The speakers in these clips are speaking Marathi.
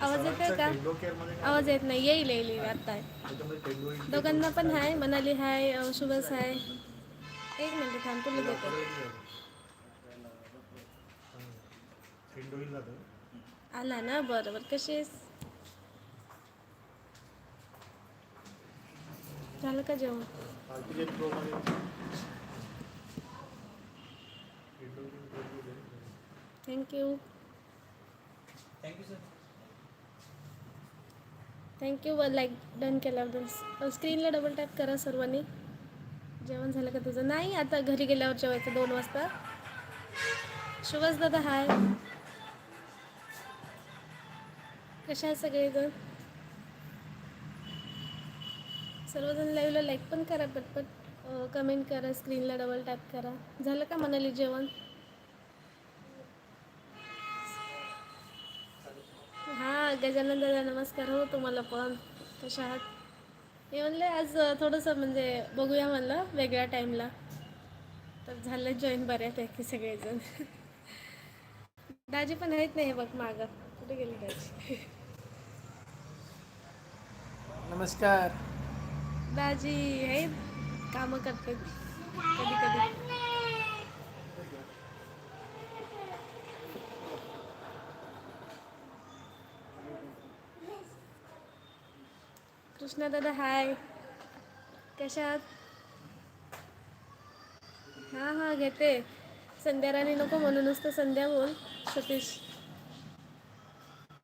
आवाज येत आहे का? आवाज येत नाही. येईल येईल आत्ता दोघांना पण हाय. मनाली हाय शुभस हाय. एक मिनिट थांब तुला देतो. आला ना? बरं बरं कशीस झालं का जेवण? थँक्यू थँक्यू व लाईक डन केल्याबद्दल. स्क्रीनला डबल टॅप करा सर्वांनी. जेवण झालं का तुझं? नाही आता घरी गेल्यावर जेवायचं दोन वाजता. शुभस दादा हाय कशा आहे सगळेजण? सर्वजण लाईव्हला लाईक पण करा पटपट. कमेंट करा स्क्रीनला डबल टॅप करा. झालं का म्हणाली जेवण? हां गजानन दादा नमस्कार. हो तुम्हाला पण. कशा आहात? मी म्हणले आज थोडंसं म्हणजे बघूया म्हणलं वेगळ्या टाईमला तर झालं जॉईन बऱ्यापैकी सगळेजण. दाजी पण आहेत नाही हे बघ मागं. कुठे गेली दाजी? नमस्कार. दाजी आहेत कामं करतात कधी कधी कृष्णा दादा हाय कशात हां हां घेते. संध्याराणी नको म्हणूनच तर संध्या बोल सतीश.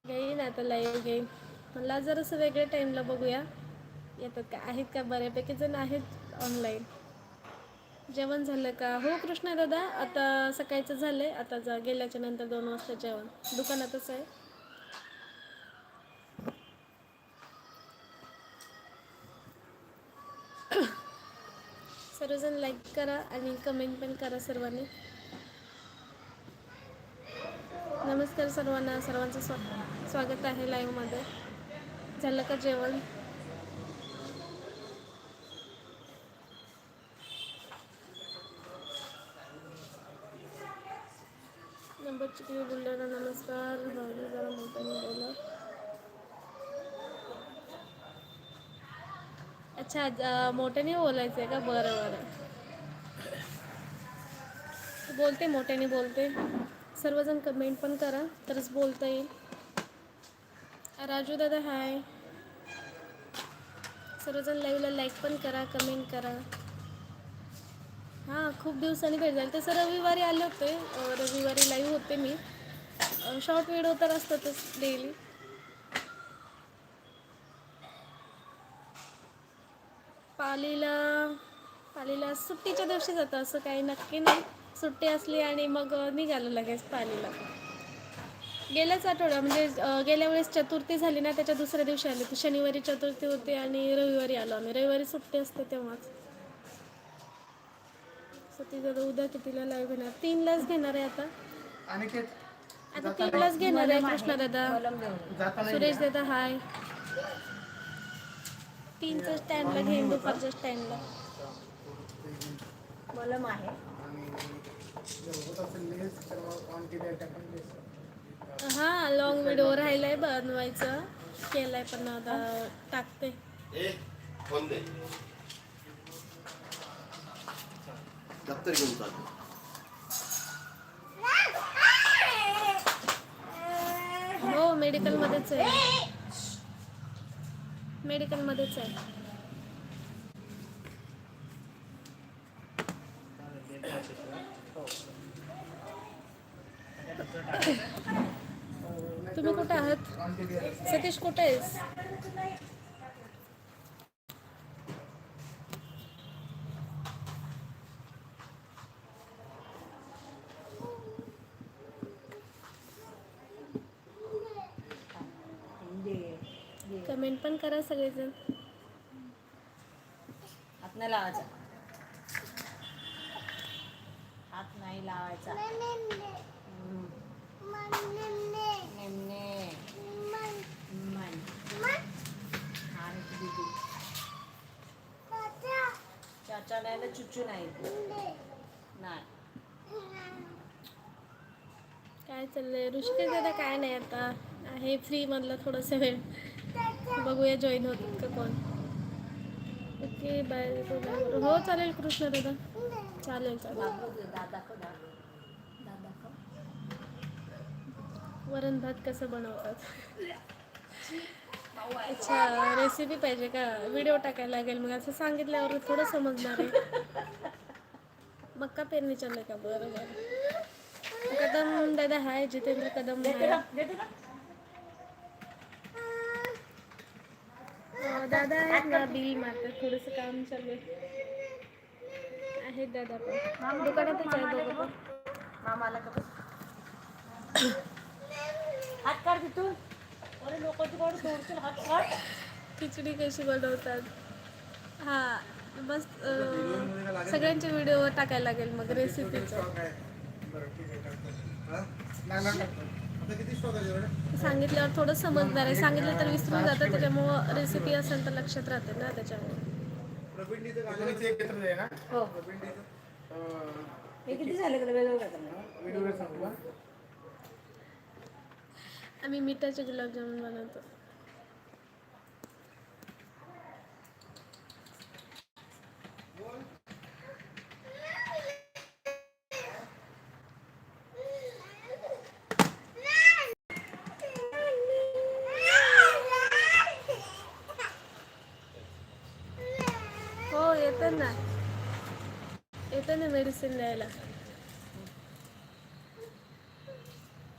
घेईन आता लाईव्ह घेईन. मला जरासं वेगळ्या टाईमला बघूया येतात का? आहेत का? बऱ्यापैकी जण आहेत ऑनलाईन जेवण झालं का? हो कृष्णा दादा आता सकाळचं झालं आहे आता जा गेल्याच्यानंतर दोन वाजता जेवण. दुकानातच आहे. सर्वजण लाईक करा आणि कमेंट पण करा सर्वांनी. नमस्कार सर्वांना. सर्वांचं स्वा स्वागत आहे लाईव्हमध्ये झालं का जेवण? नंबर चुकली बुलढाणा नमस्कार. जरा मोठ्याने बोला. अच्छा मोठ्याने बोलायचं आहे का? बरं बरं. बोलते मोठ्याने बोलते. सर्वजण कमेंट पण करा तरच बोलता येईल. राजू दादा हाय सर्वजण लाईव्हला लाईक पण करा कमेंट करा. हां खूप दिवसांनी भेट झाली. तसं रविवारी आले होते. रविवारी लाईव्ह होते मी. शॉर्ट व्हिडिओ तर असतातच डेली पालीला पालीला सुट्टीच्या दिवशी जातं असं काही नक्की नाही. सुट्टी असली आणि मग निघालं लगेच पालीला. गेल्याच आठवड्या म्हणजे गेल्या वेळेस चतुर्थी झाली ना त्याच्या दुसऱ्या दिवशी आले होते. शनिवारी चतुर्थी होती आणि रविवारी आलो आम्ही. रविवारी सुट्टी असते तेव्हाच. सती दादा उद्या कितीला लाईव्ह घेणार? तीनलाच घेणार आहे आता. आता तीनलाच घेणार आहे कृष्णा दादा. सुरेश दादा हाय तीनच्या स्टँडला घेईन दुपारच्या स्टँडला मलम आहे. हां लॉंग व्हिडिओ राहिलाय बनवायचं. केलाय पण आता टाकते. फोन दे. दप्तर घेऊन चालतो हो मेडिकलमध्येच आहे. मेडिकलमध्येच आहे. तुम्ही कुठे आहात? सतीश कुठे आहेस? कमेंट पण करा सगळेजण हात नाही लावायचा हात नाही लावायचा हम्म. नेमणे. मन. आणि दीदी. चाचा नाही ना चुचू नाही नाही काय चाललंय ऋषिकेश दादा काय नाही आता आहे फ्रीमधलं थोडंसं वेळ बघूया जॉईन होतात का कोण. ओके बाय हो चालेल कृष्ण दादा. चालेल चालेल. वरण भात कसं बनवतात. अच्छा रेसिपी पाहिजे का? व्हिडिओ टाकायला लागेल. मग असं सांगितल्यावर थोडं समजणार आहे. मक्का पेरणी चाललंय का बरं बरं कदम दादा हाय जितेंद्र कदम हाय अं, दादा आहेत ना बिल मारतात थोडंसं काम चालू आहे. आहेत दादा पण. दुकानातच आहे दोघं पण. मामाला का हात काढ तिथून. अरे काढ दोरशील हात काढ. खिचडी कशी बनवतात? हा बस सगळ्यांचे व्हिडिओ टाकायला लागेल मग रेसिपीचं सांगितल्यावर थोडं समजणार आहे सांगितलं तर विसरून जातं. त्याच्यामुळं रेसिपी असेल तर लक्षात राहते ना त्याच्यामुळे. हो. हे किती झाले आम्ही मिठाचे गुलाबजामुन बनवतो. हो येतं ना. येतं ना मेडिसिन द्यायला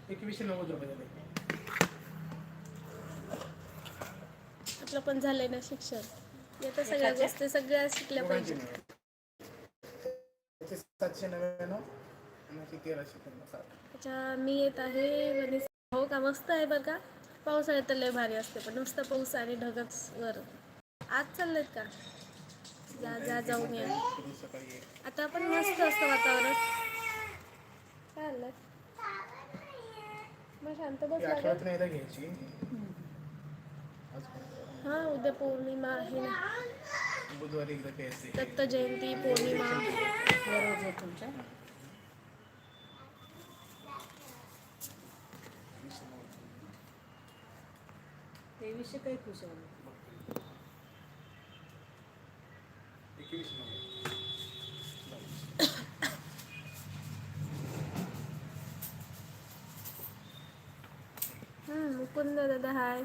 एकवीसशे नव्वद रुपये झाले. आपलं पण झालंय ना शिक्षण. येतं सगळ्या गोष्टी सगळ्या शिकल्या पाहिजे. सातशे नव्याण्णव अच्छा मी येत आहे हो का? मस्त आहे बरं का? पावसाळ्यात तर लय भारी असते पण नुसतं पाऊस आणि ढगच वर. आज चाललेत का? जा जा जाऊन या आता पण मस्त असतं वातावरण. काय आलं मग शांत बस घ्यायची. आज हा उद्या पौर्णिमा आहे ना. बुधवारी एकदा घ्यायची. दत्त जयंती पौर्णिमा. रोज आहे तुमच्या? तेवीसशे काही खुश आहे एकवीस नव्वद हम्म, दादा हाय.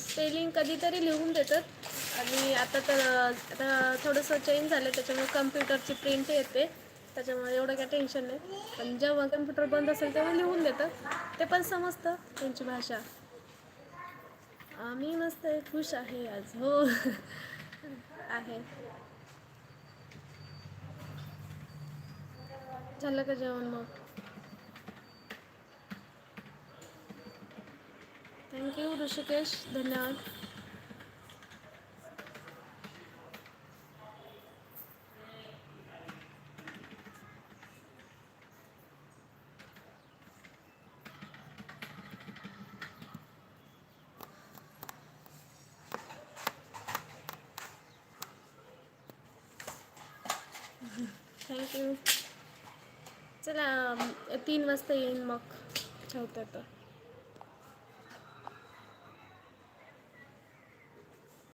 स्पेलिंग कधीतरी लिहून देतात. आणि आता तर आता थोडंसं चेंज झालं त्याच्यामुळे कम्प्युटरची प्रिंट येते. त्याच्यामुळे एवढं काय टेन्शन नाही. पण जेव्हा कम्प्युटर बंद असेल तेव्हा लिहून देतात. ते पण समजतं त्यांची भाषा. आम्ही मस्त आहे खुश आहे आज हो. आहे. झालं का जेवण मग? Thank you Rishikesh. धन्यवाद थँक्यू चला तीन वाजता येईन मग. ठेवतो तर